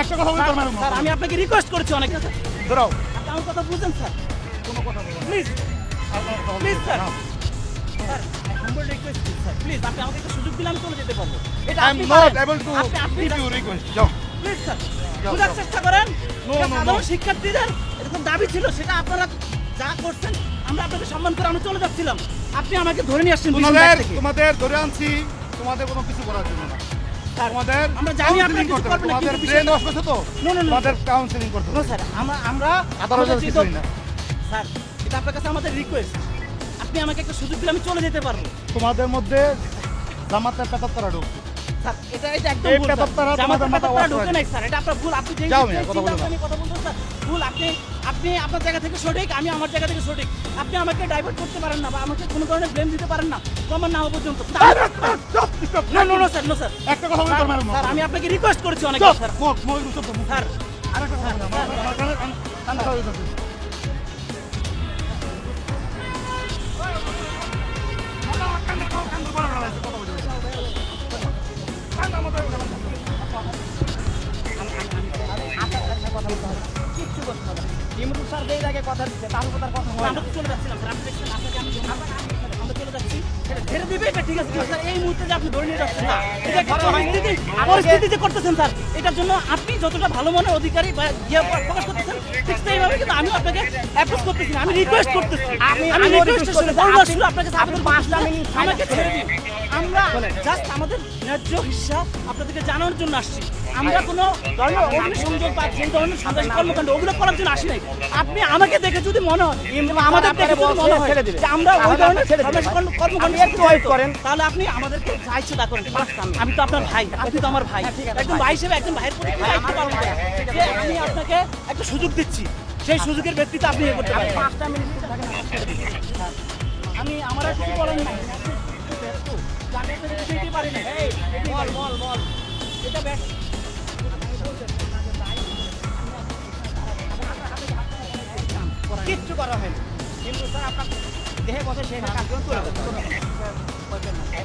একটা কথা বলতে পারবেন স্যার আমি আপনাকে রিকোয়েস্ট করেছি অনেক স্যার দাঁড়াও। আপনি আমার কথা বুঝেন স্যার কোনো কথা বলব please please sir sir humble request sir please আপনি আমাকে একটা সুযোগ দিলে আমি চলে যেতে পারব। এটা. যাও। প্লিজ স্যার বোঝার চেষ্টা করেন। সাধারণ শিক্ষার্থীদের এরকম দাবি ছিল সেটা আপনারা যা করছেন আমরা আপনাকে সম্মান করে আমরা চলে যাচ্ছিলাম। আপনি আমাকে ধরে নিয়ে আসছেন। তোমাদের ধরে আনছি। তোমাদের কোনো কিছু করার জন্য না। তোমাদের আমরা জানি আপনারা কিছু করবেন তোমাদের ব্রেন ওয়াশ করছে তো। No, no, no, তোমাদের কাউন্সিলিং করতে নো স্যার আমরা আমরা আদালত আমাদের কিছুই না। স্যার এটা আপনার কাছে আমাদের রিকোয়েস্ট আপনি আমাকে একটা সুযোগ দিলে আমি চলে যেতে পারব। তোমাদের মধ্যে জামাতের পেতার তারা ঢুকছে। স্যার এটা এটা একদম ভুল স্যার। পেতাত্তারা পেতাত্তারা ঢোকে। নাই এটা আপনার ভুল আপনি কথা বলছেন স্যার ভুল আপনি আপনি আপনার জায়গা থেকে সঠিক আমি আমার জায়গা থেকে সঠিক আপনি আমাকে ডাইভার্ট করতে পারেন না বা আমাকে কোনো ধরনের ব্লেম দিতে পারেন না তোমার নাম পর্যন্ত. না no no sir no sir একটা কথা না। স্যার আমি আপনাকে রিকোয়েস্ট করেছি অনেক. স্যার। স্যার আরেকটা কথা। আমার- আমার। আমার না, আমার। কিচ্ছু করতে হবে না। ইমরুল স্যার যেই জায়গায় কথা দিচ্ছে তার উপর তার কথা হয় আমরা চলে যাচ্ছিলাম স্যার আপনি দেখছেন আপনাকে আমি আমরা আমরা চলে যাচ্ছি। এটা ছেড়ে দিবে এটা ঠিক আছে স্যার এই মুহূর্তে যে আপনি ধরে নিয়ে যাচ্ছেন না এটা পরিস্থিতি পরিস্থিতি যে করতেছেন স্যার এটার জন্য আপনি যতটা ভালো মনের অধিকারী বা ইয়ে প্রকাশ করতেছেন ঠিক সেইভাবে কিন্তু আমি আপনাকে অ্যাপ্রোচ করতেছি না আমি রিকোয়েস্ট করতেছি। আমি- আমি রিকোয়েস্ট করতেছি। আপনাকে আমাকে ছেড়ে দিন। আমরা জাস্ট আমাদের ন্যায্য হিসাব আপনাদেরকে জানানোর জন্য আসছি। আমরা কোনো ধরনের অগ্নিসংযোগ বা সেই ধরনের সন্ত্রাসী কর্মকাণ্ড ওগুলো করার জন্য আসি নাই। আপনি আমাকে দেখে যদি মনে হয় আমাদের দেখে যদি মনে হয়। যে আমরা ওই ধরনের কর্ম- কর্মকাণ্ড করেন। তাহলে আপনি আমাদেরকে যা ইচ্ছে তা করেন। আমি তো আপনার ভাই আপনি তো আমার ভাই। একজন ভাই হিসেবে একজন ভাইয়ের প্রতি দায়িত্ব পালন করেন। যে আমি আপনাকে একটা সুযোগ দিচ্ছি। সেই সুযোগের ভিত্তিতে আপনি ইয়ে করতে পারেন। পাঁচটা মিনিট। আমি আমার কিছু নাই। পারি না। বল বল বল। এটা ব্যাস করা হয়নি। কিন্তু স্যার আপনার দেহে বসে সেই কাজগুলো তুলে দেবেন